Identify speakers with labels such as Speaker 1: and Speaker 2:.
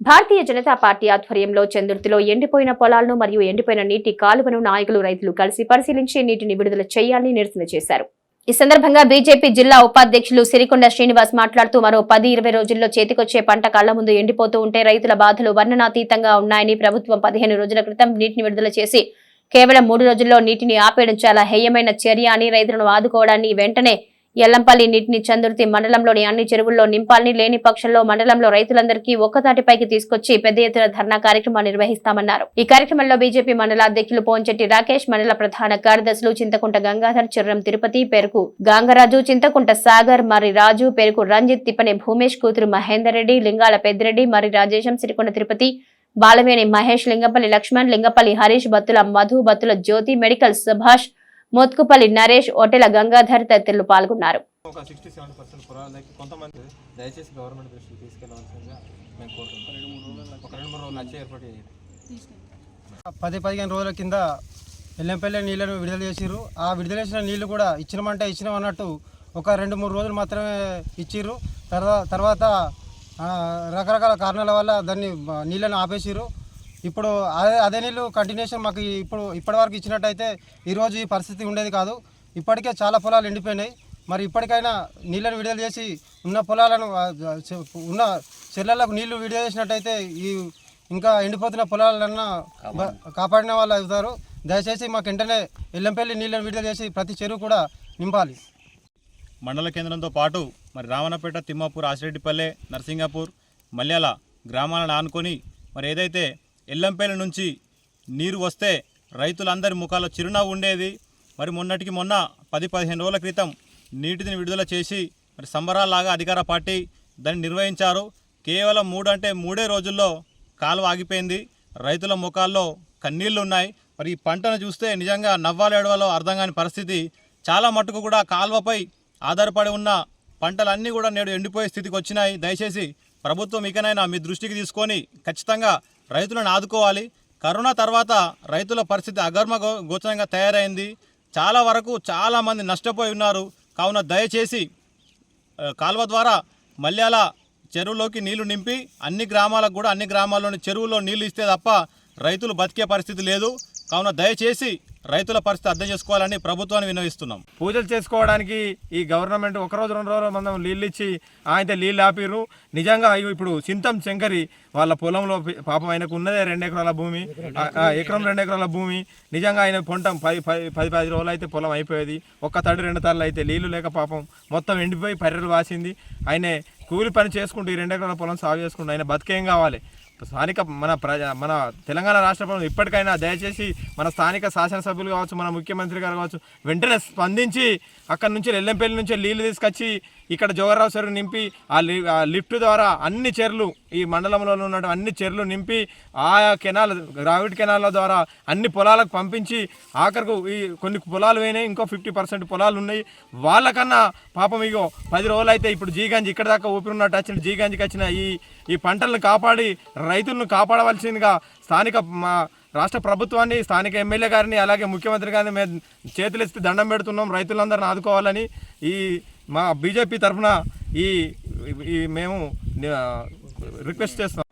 Speaker 1: Bharatiya Janata party ఆధ్వర్యంలో చందుర్తిలో ఎండిపోయిన పొలాలను మరియు ఎండిపోయిన నీటి కాలువను నాయకులు రైతులు కలిసి పరిశీలించి నీటిని విడుదల చేయాలని నిరసన చేశారు. ఈ సందర్భంగా బీజేపీ జిల్లా ఉపాధ్యక్షులు సిరికొండ శ్రీనివాస్ మాట్లాడుతూ మరో పది ఇరవై రోజుల్లో చేతికొచ్చే పంట కళ్ళ ముందు ఎండిపోతూ ఉంటే రైతుల బాధలు వర్ణనాతీతంగా ఉన్నాయని ప్రభుత్వం పదిహేను రోజుల క్రితం నీటిని విడుదల చేసి కేవలం మూడు రోజుల్లో నీటిని ఆపేయడం చాలా హేయమైన చర్య అని రైతులను ఆదుకోవడాన్ని వెంటనే ఎల్లంపల్లి నీటిని చందుర్తి మండలంలోని అన్ని చెరువుల్లో నింపాలని లేని పక్షంలో మండలంలో రైతులందరికీ ఒక్కతాటిపైకి తీసుకొచ్చి పెద్ద ఎత్తున ధర్నా కార్యక్రమం నిర్వహిస్తామన్నారు. ఈ కార్యక్రమంలో బీజేపీ మండల అధ్యక్షులు పోంచెట్టి రాకేష్ మండల ప్రధాన కార్యదర్శులు చింతకుంట గంగాధర్ చిర్రం తిరుపతి పేరుకు గాంగరాజు చింతకుంట సాగర్ మరి రాజు పేరుకు రంజిత్ తిప్పని భూమేష్ కూతురు మహేందర్ రెడ్డి లింగాల పెద్దిరెడ్డి మరి రాజేశం సిరికొండ తిరుపతి బాలవేణి మహేష్ లింగపల్లి లక్ష్మణ్ లింగపల్లి హరీష్ బత్తుల మధు బత్తుల జ్యోతి మెడికల్ సుభాష్ మోత్కుపల్లి నరేష్ ఒటెల గంగాధర్ తదితరులు పాల్గొన్నారు.
Speaker 2: ఒక సిక్స్టీ సెవెంటీ పర్సెంట్ పొలాలకి కొంతమంది దయచేసి గవర్నమెంట్ దృష్టికి తీసుకెళ్ళవలసిందిగా మేము కోరుతున్నాం. రెండు మూడు రోజులు ఒక రెండు మూడు రోజులు వచ్చి ఏర్పాటు చేయాలి
Speaker 3: పది పదిహేను రోజుల కింద ఎల్లంపల్లి నీళ్ళను విడుదల చేసిర్రు. ఆ విడుదల చేసిన నీళ్ళు కూడా ఇచ్చినామంటే ఇచ్చినాం అన్నట్టు ఒక రెండు మూడు రోజులు మాత్రమే ఇచ్చిర్రు. తర్వాత తర్వాత రకరకాల కారణాల వల్ల దాన్ని నీళ్ళని ఆపేసిర్రు. ఇప్పుడు అదే అదే నీళ్ళు కంటిన్యూషన్ మాకు ఇప్పుడు ఇప్పటివరకు ఇచ్చినట్టయితే ఈరోజు ఈ పరిస్థితి ఉండేది కాదు. ఇప్పటికే చాలా పొలాలు ఎండిపోయినాయి. మరి ఇప్పటికైనా నీళ్ళను విడుదల చేసి ఉన్న పొలాలను ఉన్న చెర్లలకు నీళ్ళు విడుదల చేసినట్టయితే ఈ ఇంకా ఎండిపోతున్న పొలాలన్నా కాపాడిన వాళ్ళు అవుతారు. దయచేసి మాకు వెంటనే ఎల్లంపల్లి నీళ్ళను విడుదల చేసి ప్రతి చెరువు కూడా నింపాలి.
Speaker 4: మండల కేంద్రంతో పాటు మరి రావణపేట తిమ్మాపూర్ ఆసిరెడ్డిపల్లె నర్సింగాపూర్ మల్యాల గ్రామాలను ఆనుకొని మరి ఏదైతే ఎల్లంపల్లి నుంచి నీరు వస్తే రైతులందరి ముఖాల్లో చిరునవ్వు ఉండేది. మరి మొన్నటికి మొన్న పది పదిహేను రోజుల క్రితం నీటిని విడుదల చేసి మరి సంబరాల్లాగా అధికార పార్టీ దాన్ని నిర్వహించారు. కేవలం మూడు అంటే మూడే రోజుల్లో కాలువ ఆగిపోయింది. రైతుల ముఖాల్లో కన్నీళ్ళు ఉన్నాయి మరి ఈ పంటను చూస్తే నిజంగా నవ్వాలేడవలో అర్థం కాని పరిస్థితి. చాలా మటుకు కూడా కాలువపై ఆధారపడి ఉన్న పంటలన్నీ కూడా నేడు ఎండిపోయే స్థితికి వచ్చినాయి. దయచేసి ప్రభుత్వం ఇకనైనా మీ దృష్టికి తీసుకొని ఖచ్చితంగా రైతులను ఆదుకోవాలి. కరోనా తర్వాత రైతుల పరిస్థితి అగర్మ గోచరంగా తయారైంది. చాలా వరకు చాలామంది నష్టపోయి ఉన్నారు. కావున దయచేసి కాల్వ కాలువ ద్వారా మల్యాల చెరువులోకి నీళ్ళు నింపి అన్ని గ్రామాలకు కూడా అన్ని గ్రామాల్లోని చెరువులో నీళ్ళు ఇస్తే తప్ప రైతులు బతికే పరిస్థితి లేదు. కావున దయచేసి రైతుల పరిస్థితి అర్థం చేసుకోవాలని ప్రభుత్వాన్ని వినవిస్తున్నాం
Speaker 2: పూజలు చేసుకోవడానికి ఈ గవర్నమెంట్ ఒక రోజు రెండు రోజులు మనం నీళ్ళు ఇచ్చి ఆయన నీళ్ళు ఆపిర్రు. నిజంగా ఇప్పుడు చింతం శంకరి వాళ్ళ పొలంలో పాపం ఆయనకు ఉన్నదే రెండు ఎకరాల భూమి. ఎకరం రెండు ఎకరాల భూమి. నిజంగా ఆయన పొంటం పది పది పది పది రోజులు అయితే పొలం అయిపోయేది. ఒక్క తడి రెండు తళ్ళు అయితే నీళ్ళు లేక పాపం మొత్తం ఎండిపోయి పర్రెలు వాసింది. ఆయన కూలి పని చేసుకుంటూ ఈ రెండు ఎకరాల పొలం సాగు చేసుకుంటూ ఆయన బతికేం కావాలి? స్థానిక మన ప్రజ మన తెలంగాణ రాష్ట్ర ప్రభుత్వం ఇప్పటికైనా దయచేసి మన స్థానిక శాసనసభ్యులు కావచ్చు మన ముఖ్యమంత్రి గారు కావచ్చు వెంటనే స్పందించి అక్కడ నుంచి ఎల్లంపల్లి నుంచి నీళ్ళు తీసుకొచ్చి ఇక్కడ జోగరావు చెరువు నింపి ఆ లి ఆ లిఫ్ట్ ద్వారా అన్ని చెర్లు ఈ మండలంలో ఉన్న అన్ని చెర్లు నింపి ఆయా కెనాల్ గ్రావిడ్ కెనాల ద్వారా అన్ని పొలాలకు పంపించి ఆఖరకు ఈ కొన్ని పొలాలు పోయినాయి ఇంకో ఫిఫ్టీ పర్సెంట్ పొలాలు ఉన్నాయి. వాళ్ళకన్నా పాపం ఇగో పది రోజులు అయితే ఇప్పుడు జీగంజి ఇక్కడ దాకా ఊపిరి ఉన్నట్టు వచ్చిన జీగంజికి వచ్చిన ఈ ఈ పంటలను కాపాడి రైతులను కాపాడవలసిందిగా స్థానిక మా రాష్ట్ర ప్రభుత్వాన్ని స్థానిక ఎమ్మెల్యే గారిని అలాగే ముఖ్యమంత్రి గారిని మేము చేతులెత్తి దండం పెడుతున్నాం. రైతులందరిని ఆదుకోవాలని ఈ మా బీజేపీ తరఫున ఈ ఈ మేము రిక్వెస్ట్ చేస్తున్నాం.